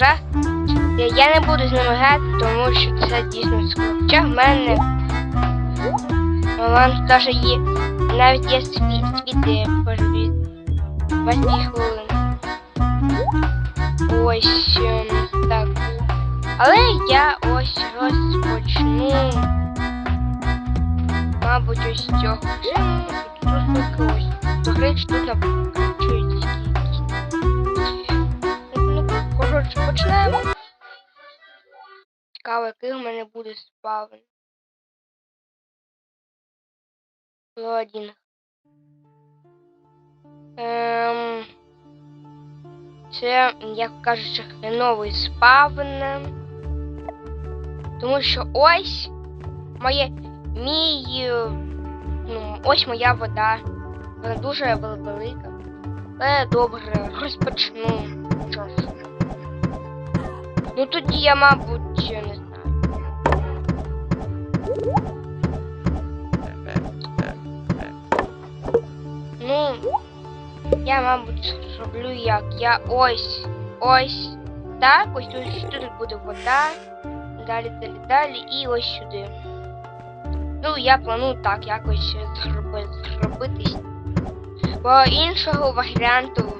це. Я- не буду з ними грати, тому що це дійсно складно. Хоча в мене вам теж є навіть є світ, світи від 20 хвилин. Ось ем, так. Але я ось розпочну. Мабуть, ось цього. Тут ось гри тут почнемо. Цікаво, який в мене буде спавн. Лодінг. Ем, це, як кажучи, хреновий спавн. Тому що ось моє мій. Ну, ось моя вода. Вона дуже вел- велика. Але добре, розпочну. Ж. Ну тоді я, мабуть, не знаю. Ну, я, мабуть, зроблю як. Я ось, ось так, ось тут, тут буде вода. Далі, далі, далі і ось сюди. Ну, я планую так якось зроби, зробити. Бо іншого варіанту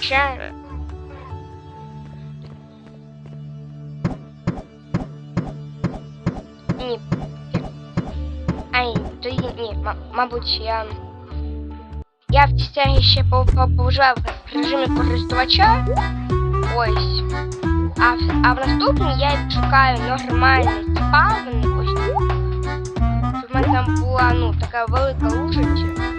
Ще. Ні. Ай, тоді ні, ма- мабуть, я. Я в цій ще по- по- в режимі користувача. Ось. А в, а в наступній я шукаю нормальний спавн. Ось. Щоб в мене там була ну, така велика лужиця.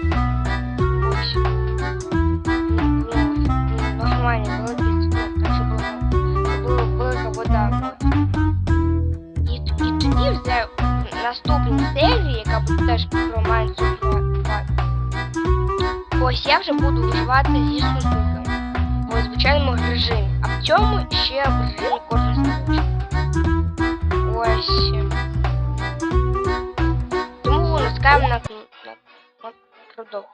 Наступній серії, яка буде теж про Майнсу Ось я вже буду виживати зі сундуками у звичайному режимі, а в цьому ще в режимі користувача. Ось. Тому натискаємо на, продовжити.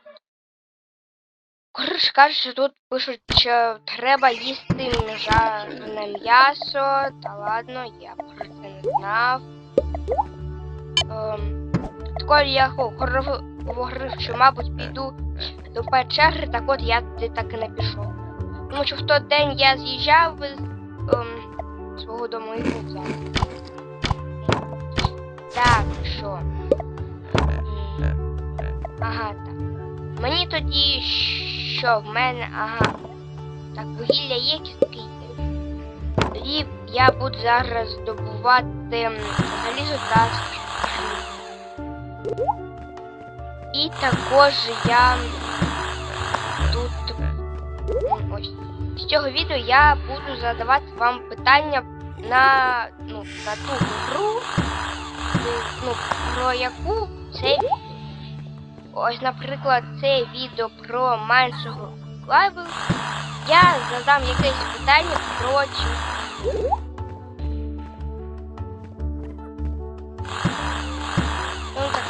Коротше кажучи, тут пишуть, що треба їсти жарене м'ясо. Та ладно, я про це не знав. Ем, також я говорив, що, мабуть, піду до печери, так от я туди так і не пішов. Тому що в той день я з'їжджав з ем, свого дому і там. Так, що? Ага, так. Мені тоді що в мене, ага. Так, вугілля є, кістки. Тоді я буду зараз здобувати м, залізо та. І також я тут ось. З цього відео я буду задавати вам питання на, ну, на ту гру, ну, про яку це. Ось, наприклад, це відео про Mines Survival. Я задам якесь питання про цю.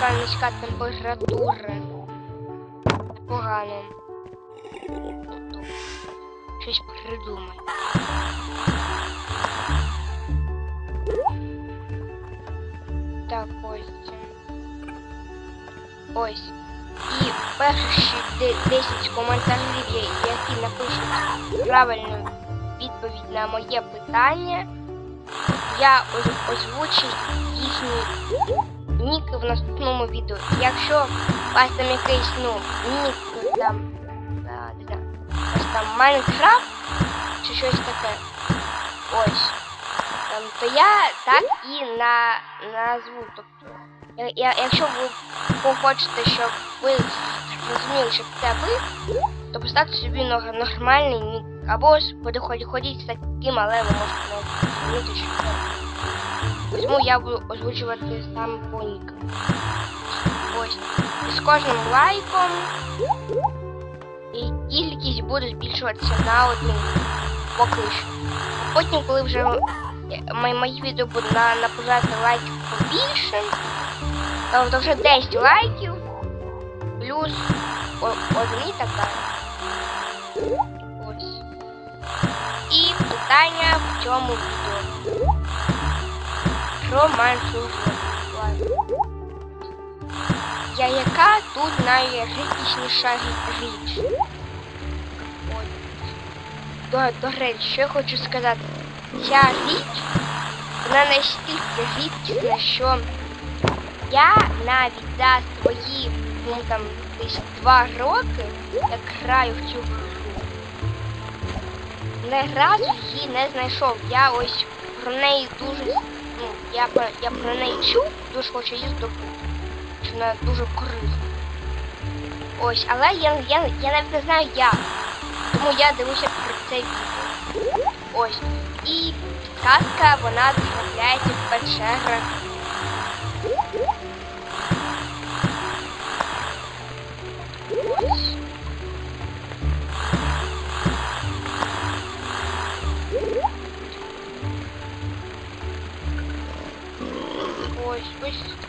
Така низька температура. Погано. Щось придумай. Так, ось. Ось. І перші 10 коментарів, які напишуть правильну відповідь на моє питання, я озвучу їхні ніки в наступному відео. Якщо у вас там якийсь, ну, нік там, а, не знаю, ось там Майнкрафт чи щось таке, ось, там, то я так і на, назву. Тобто, я, я, якщо ви хочете, щоб ви зрозуміли, що це ви, то поставте собі нормальний нік. Або ж ходіть, ходіть з таким, але ви можете не зрозуміти, що це. Ви. Я буду озвучувати саме по. Ось. І з кожним лайком і кількість буде збільшуватися на один поки. А потім, коли вже мої, мої відео будуть на, набирати лайків побільше. Тобто вже 10 лайків плюс о- один так. Ось. І питання в цьому відео. Про мансуру. Я яка тут найрідкісніша рі- річ? До, до речі, що я хочу сказати. Ця річ, вона настільки рідкісна, що я навіть за свої, ну там, десь два роки, як граю в цю гру, не разу її не знайшов. Я ось про неї дуже, я, про- я про неї чув, дуже хочу її. Що вона дуже корисна. Ось, але я, я, я навіть не знаю як. Тому я дивлюся про це відео. Ось. І казка, вона трапляється в печерах.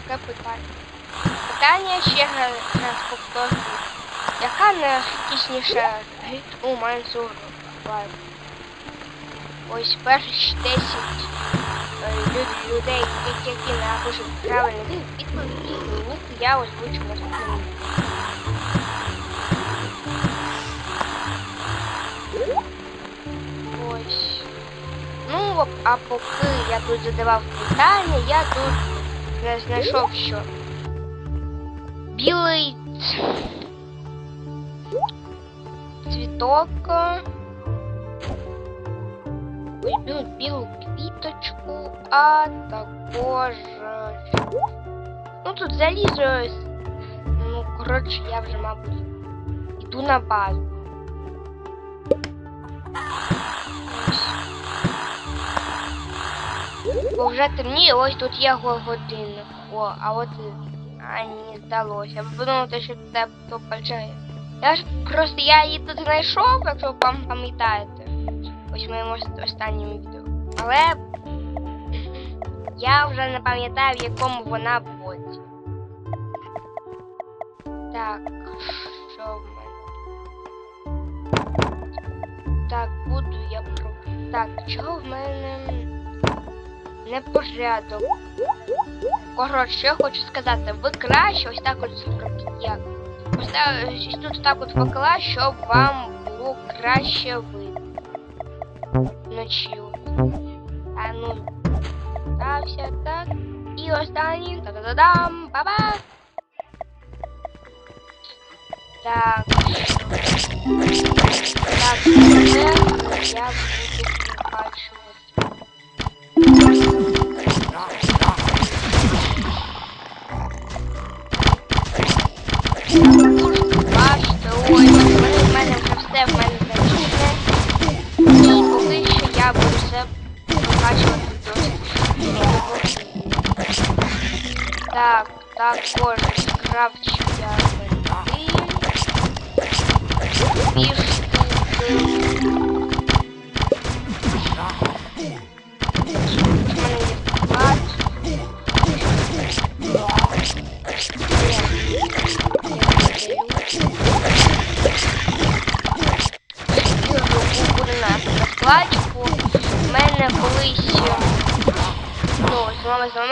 Таке питання. Питання ще раз повторюю. Яка найрідкісніша річ у Мансуру? Ось перші 10 е, людей, які, напишуть правильно відповіді, мені я озвучу наступному. Ось. Ну, а поки я тут задавав питання, я тут не знайшов, що білий ц- цвіток. Ось білу, білу квіточку, а також. е, Ну тут залізо. ось, Ну, коротше, я вже, мабуть, йду на базу. Бо вже темніє, ось тут є го- годинник. О, а от. А ні, здалося. Ви думаєте, що це то пальчає. Я ж просто я її тут знайшов, якщо ви пам- пам'ятаєте. Ось в моєму ост- останньому відео. Але я вже не пам'ятаю, в якому вона боці. Так, що в мене? Так, буду я про. Так, чого в мене непорядок? Коротше, що я хочу сказати, ви краще ось так зробіть як. Ось так, ось тут так от викла, щоб вам було краще видно. Вночі. А ну. Стався так. І останній. Та-да-да-дам! Ба-ба! Так. Так, я буду Бачите, мене вже все в мене закінчене. І я буду все прокачувати досить. Так, також скрафчу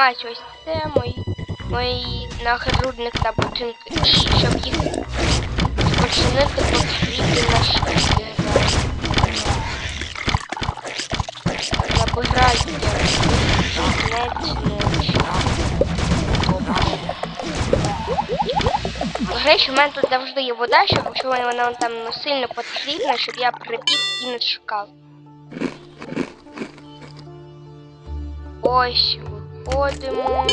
зламати ось це мої, мої нагрудник та ботинки. І щоб їх починити потрібно шкіри. Забирайте не ночі. До речі, у мене тут завжди є вода, щоб якщо вона там сильно потрібна, щоб я прибіг і не шукав. Ось, виходимо.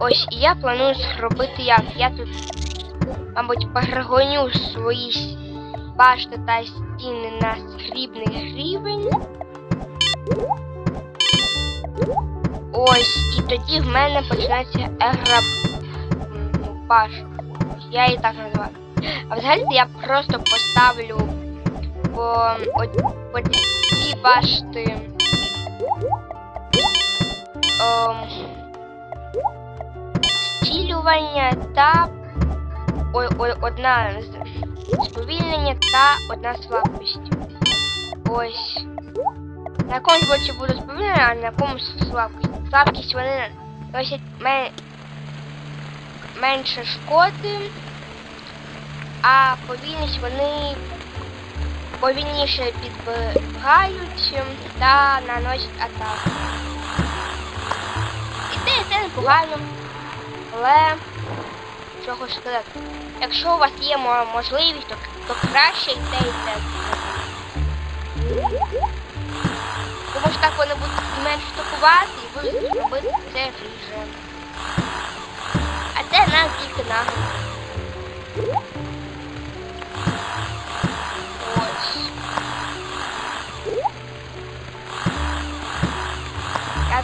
Ось, і я планую зробити як. Я тут, мабуть, перегоню свої башти та стіни на срібний рівень. Ось, і тоді в мене почнеться егра м, баш. Я її так називаю. А взагалі я просто поставлю по, по дві башти ем, зцілювання та о- о- одна сповільнення та одна слабкість. Ось. На якомусь боці буде сповільнення, а на якомусь слабкість. Слабкість вони носять мен... менше шкоди, а повільність вони повільніше підбігають та наносять атаку. Ідея це непогано, але що хочу сказати, якщо у вас є можливість, то, то краще йде і те. Тому що так вони будуть і менше атакувати і будуть робити це ріже. А це нам тільки нагляд.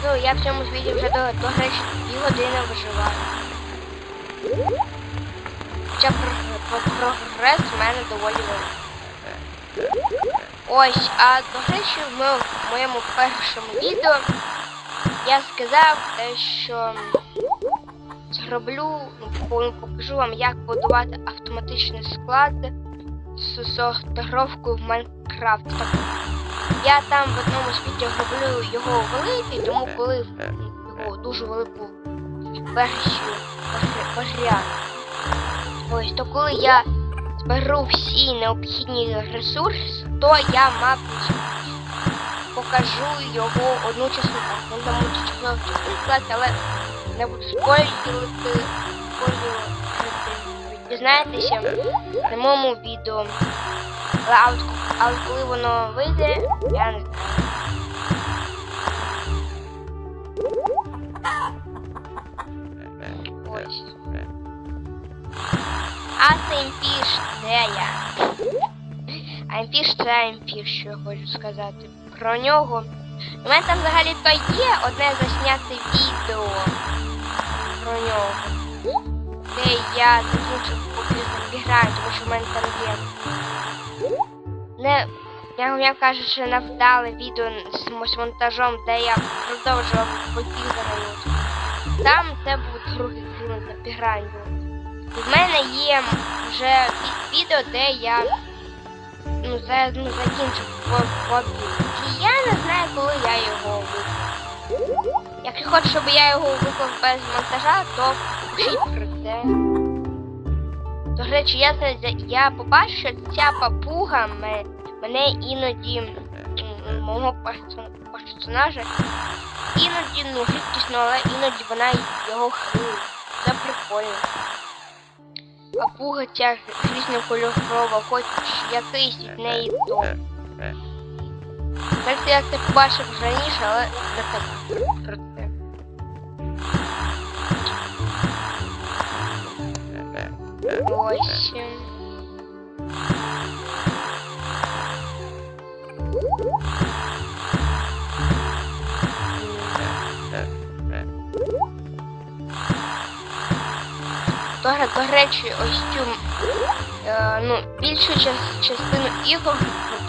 Я, я в цьому світі вже до, до речі, дві години виживаю. Хоча про- про- прогрес в мене доволі великий. Ось, а до речі, в моєму першому відео я сказав що зроблю, ну, покажу вам, як будувати автоматичний склад з сортировкою в Майнкрафт. Я там в одному світі роблю його великий, тому коли його дуже велику версію варіант. Ось, то коли я зберу всі необхідні ресурси, то я, мабуть, покажу його одну частину. Так, ну там буде частину але не буду спойлерити, спойлерити. Дізнаєтеся на моєму відео. Але, а от, коли воно вийде, я не знаю. Ось. А це імпіш, це я. А імпіш це імпіш, що я хочу сказати. Про нього. У мене там взагалі то є одне засняте відео про нього. Де я закінчив поки забіграю, тому що в мене там є. Не, я кажучи, невдале відео з, монтажом, де я продовжував побігаю. Там це був другий фільм забіграння. І в мене є вже ві- відео, де я ну, за, ну, закінчив по- побіг. І я не знаю, коли я його виклав. Якщо хочеш, щоб я його виклав без монтажа, то пишіть про це. До речі, я, я побачив, що ця папуга мене іноді мого персо- персонажа іноді ну рідкісно, але іноді вона його хилить. Це прикольно. Папуга ця різнокольорова, хоч якийсь від неї то. Кажется, я це побачив раніше, але про це. Ось. До, до речі, ось цю е, ну, більшу час- частину ігор,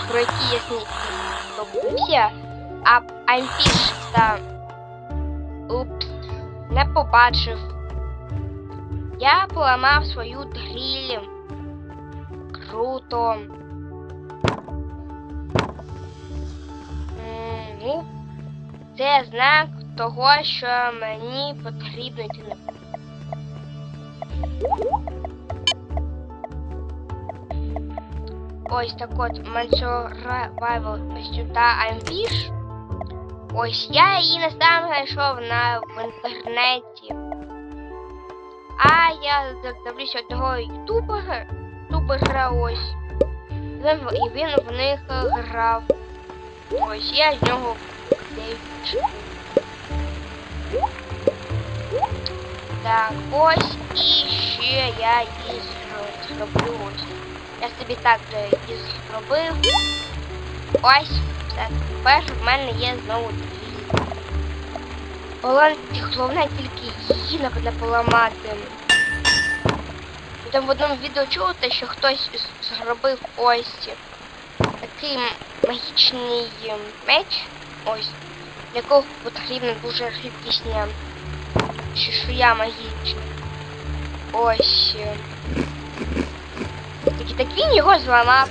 про які я знімався, а Аймпіш та Упс не побачив. Я поламав свою дріль. Круто. Ну, це знак того, що мені потрібно йти Ось так от Survival сюди Ambish. Ось я її не сам знайшов на в інтернеті. А я дивлюся одного ютубера, ютубера ось. І він в них грав. Ось я з нього дивлюся. Так, ось і ще я зро- зроблю ось. Я собі так же і зробив. Ось, все. Тепер в мене є знову дві. Головне тільки її не- поламати. Там в одному відео чули те, що хтось зробив ось такий магічний ем, меч. Ось. для якого потрібна дуже рідкісня чешуя магічна. Ось. е. Так, і так він його зламав.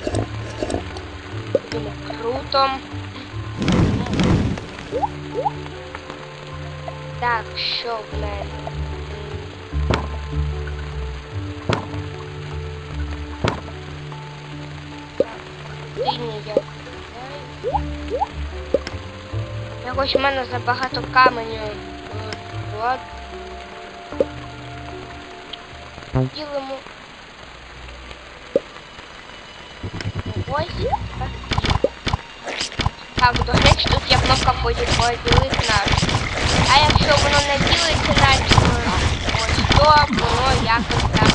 Думаю, круто. Так, що в мене? Я кидаю. Якось в мене забагато каменю. е, Ділимо. Ось. так. До речі, тут є кнопка поділити на. А якщо воно не ділиться на ось то воно якось так.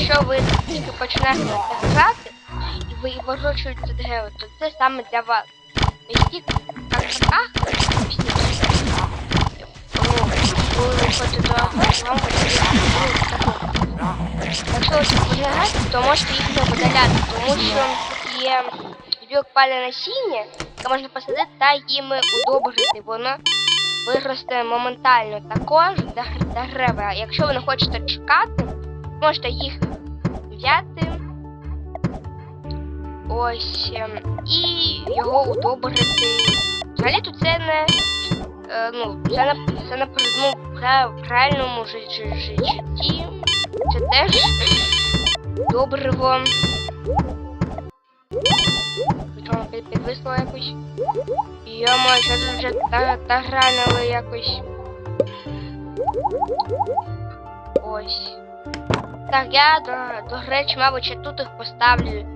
Якщо ви тільки починаєте грати, і ви ворочуєте дерева, то це саме для вас. Карках, ну, коли ви хочете до грати, вам потрібно. Якщо ви грати, то можете їх не видаляти, тому що є біопале насіння, яке можна посадити та їм удобрити, воно виросте моментально також для дерева. Якщо ви не хочете чекати, можете їх взяти. Ось ем, і його удобрити. Взагалі тут це не е, ну, це не це не ну, жи- житті. Це теж добриво. Підвисло якось. Йомо, що тут вже та якось. Ось. Так, я до, до речі, мабуть, ще тут їх поставлю.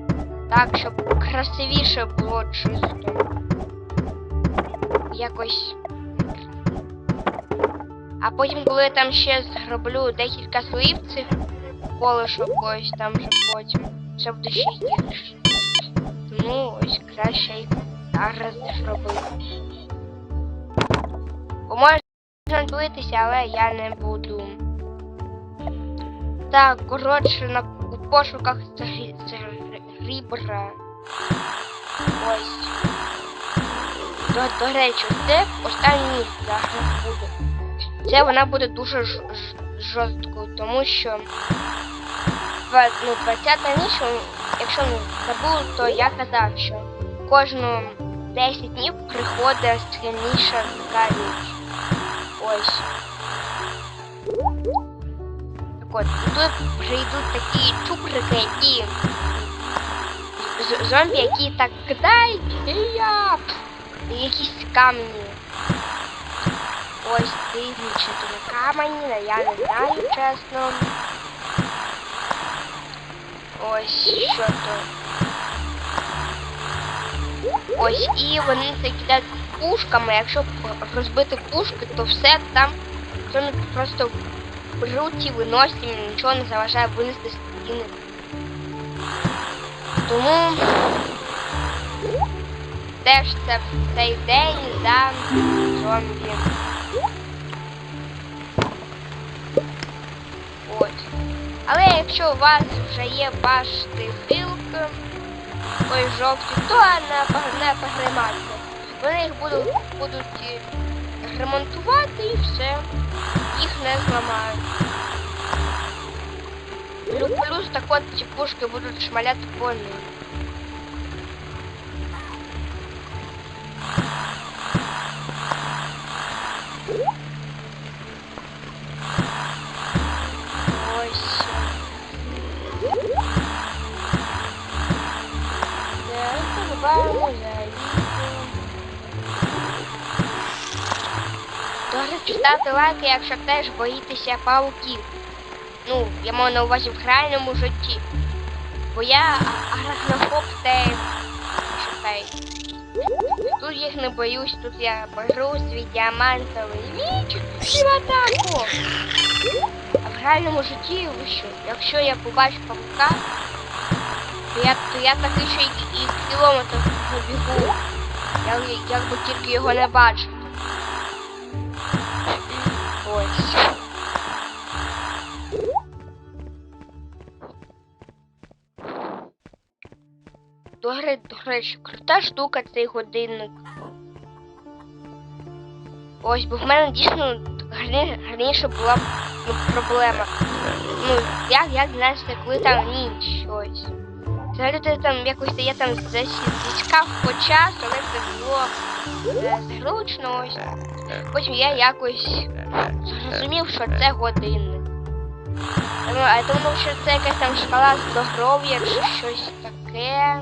Так, щоб красивіше було чисто. Якось. А потім, коли я там ще зроблю декілька слоїв цих колишок ось там вже потім. Це буде ще гірше. Тому ось краще їх зараз зробити. Бо можна дивитися, але я не буду. Так, коротше, на у пошуках це, це рібра. Ось. До, до речі, це останній зараз буде. Це вона буде дуже ж, ж, жорсткою, тому що ну, 20 ніч, якщо не забули, то я казав, що кожну 10 днів приходить сильніша така ніч. Ось. От, і тут прийдуть такі чуприки, які з- зомбі, які так кидають, і я і якісь камні. Ось дивні чи то не камені, я не знаю, чесно. Ось що то. Ось і вони це кидають пушками. Якщо розбити пушки, то все там вони просто беруть і виносять, і нічого не заважає винести стіни. Тому теж це цей день за зомбі. От. Але якщо у вас вже є ваш тихилк, ой жовтий, то не, не. Вони їх будуть, будуть ремонтувати і все. Їх не зламають. Плю- Плюс так от ці пушки будуть шмаляти по ним. Ставте лайки, якщо теж боїтеся пауків. Ну, я маю на увазі в реальному житті. Бо я а- арахнофоб те. Тут їх не боюсь, тут я беру свій діамантовий міч і в атаку. А в реальному житті що? Якщо я побачу павука, то я, то я такий ще й і кілометр побігу. Я, якби тільки його не бачити. Ось. До, до речі, крута штука цей годинник. Ось, бо в мене дійсно гарні, гарніше була ну, проблема. Ну, як, як знаєте, коли там ніч ось. Взагалі ти там якось я там засі- зіскав по часу, але це було е, зручно ось. Потім я якось зрозумів, що це годинник. Ну, а я думав, що це якась там шкала здоров'я чи щось таке.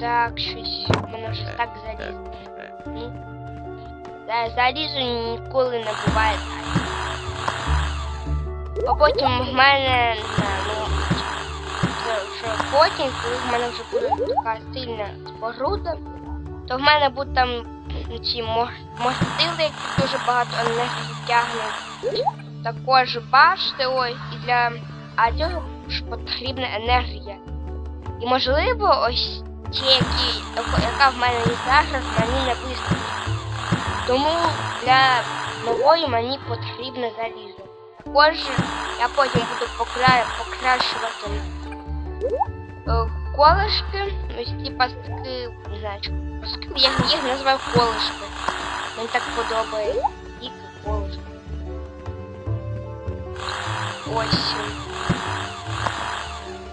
Так, щось в мене щось так заліз. Ні. Залізу ніколи не буває так. А потім в мене що потім, коли в мене вже буде така сильна споруда, то в мене будуть там ці мостили, які дуже багато енергії тягнуть. Також башти ось і для а цього ж потрібна енергія. І можливо, ось ті, які, яка в мене є зараз, мені не вистачить. Тому для нової мені потрібне залізо. Також я потім буду покращувати колишки, ось ці пастки, не знаю, пастки, я їх називаю колишки. Мені так подобається. Тільки колишки. Ось.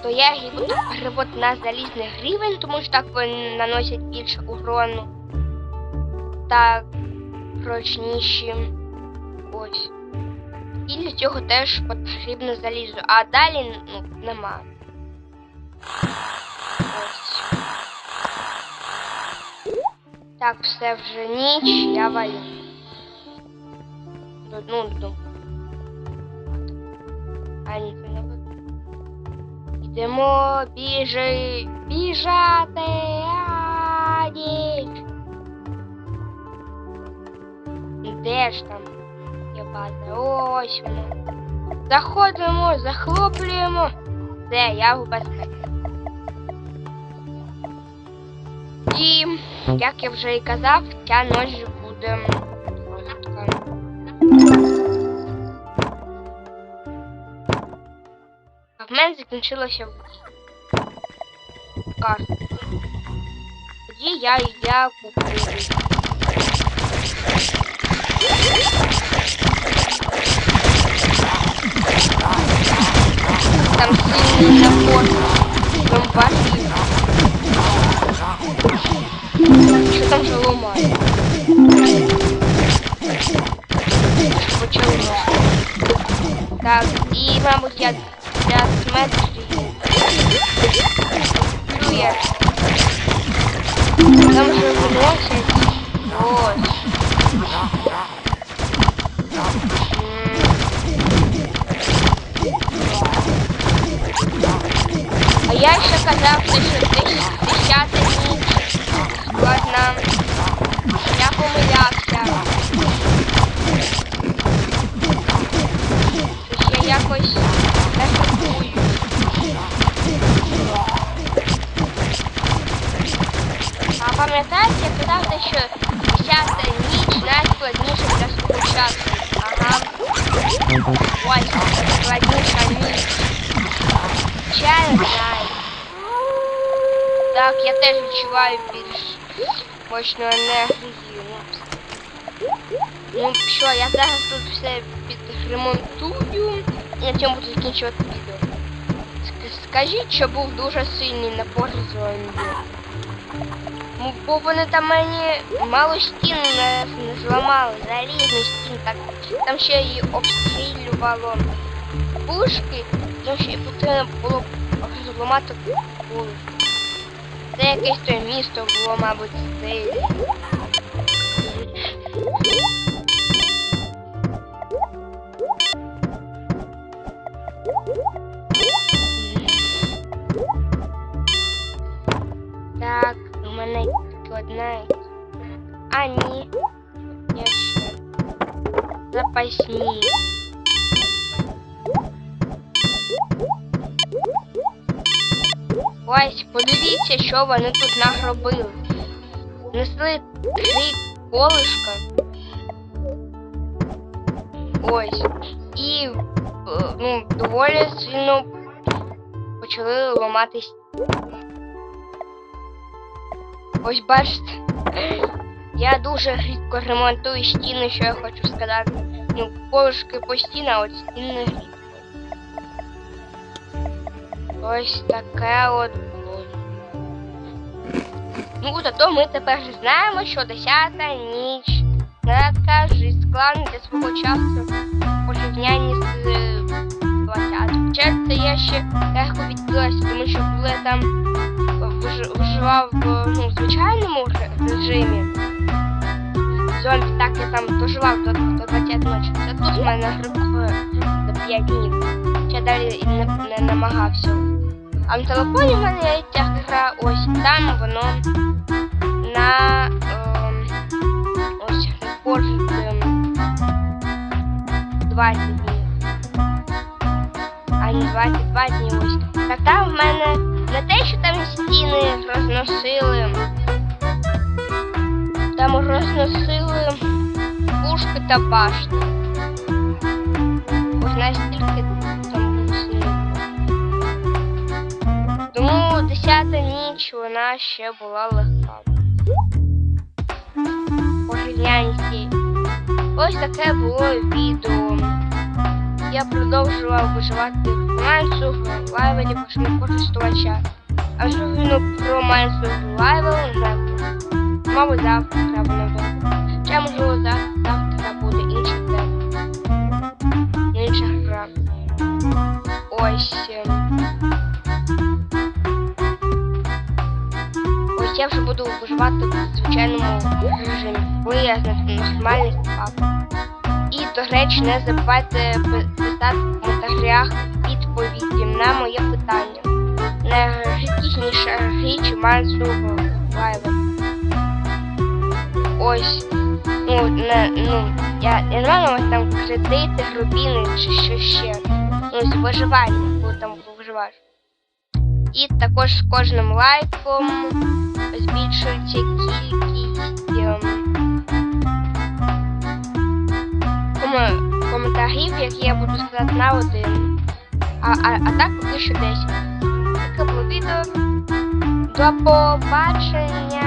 То я їх буду переводити на залізний гривень, тому що так вони наносять більше урону. Так прочніші. Ось. І для цього теж потрібно залізо. А далі ну, нема. Так, все вже ніч, я валю. Ну, ну. А ні, це не видно. Йдемо біжи, біжати, а ніч. Де ж там є база? Ось вона. Заходимо, захлоплюємо. Все, я в безпеці. І, як я вже і казав, ця ночь буде коротка. В мене закінчилася карта. Тоді я я куплю. Там сильний напор зомбаків. Що там же ломає? Почалося. Так, і, мабуть, я для смерті. Чуєш? Там же виносять. Ось. А я ще казав, що десятий ніч. Ладно. Я помилявся. Я якось не шокую. А пам'ятаєте, я казав, що десята ніч найскладніша для спочатку. Ага. Ой, складніша ніч. Не знаю. Так, я теж відчуваю більш мощну енергію. Ну що, я зараз тут все підремонтую і на цьому буду закінчувати відео. Ск- Скажіть, що був дуже сильний напор зомбі. Ну, Бо вони там мені мало стін не, не зламали, залізних стін, так там ще й обстрілювало пушки, тому що і потрібно було зламати пушки. Це якесь то місто було, мабуть, стиль. Так, у мене одна. А, ні. Є ще. Запасні. Ось, подивіться, що вони тут нагробили. Несли три колишка. Ось. І е, ну, доволі сильно почали ламатись. Ось бачите. Я дуже рідко ремонтую стіни, що я хочу сказати. Ну, колишки постійно, а от стіни. Ось таке от було. Ну, зато ми тепер знаємо, що 10 ніч не така складна для свого часу порівнянні з е, 20. Хоча це я ще легко відбилася, тому що коли я там виж- виживав в ну, звичайному ре- режимі, зомбі так я там доживав до, до 20 ночі. Це тут в мене гриб за 5 днів. Ще далі не, не намагався. А на телефоні ось там воно на ем, ось рекорд ем, 20 днів. А не 22 дні ось. Так там в мене не те, що там стіни розносили. Там розносили пушки та башти. Ось настільки Тому десята ніч вона ще була легка. Порівнянні. Ось таке було відео. Я продовжував виживати в Майнсу в лайвелі пошли користувача. А ну, про Майнсу в лайвел, не. Мабуть, завтра воно буде. Чи можливо зав- завтра буде інший день. Інша гра. Ось коли я нормальний спав. І, до речі, не забувайте пи- писати в коментарях відповіді на моє питання. Найгрізніша річ Мансу Лайвер. Ось. Ну, не, ну, я, не маю там кредити, грубіни чи що ще. Ну, виживання, коли там виживаєш. І також з кожним лайком збільшується кількість ком коментарів, які я буду сказати на один. А, а, а так поки що 10. Таке було відео. До побачення.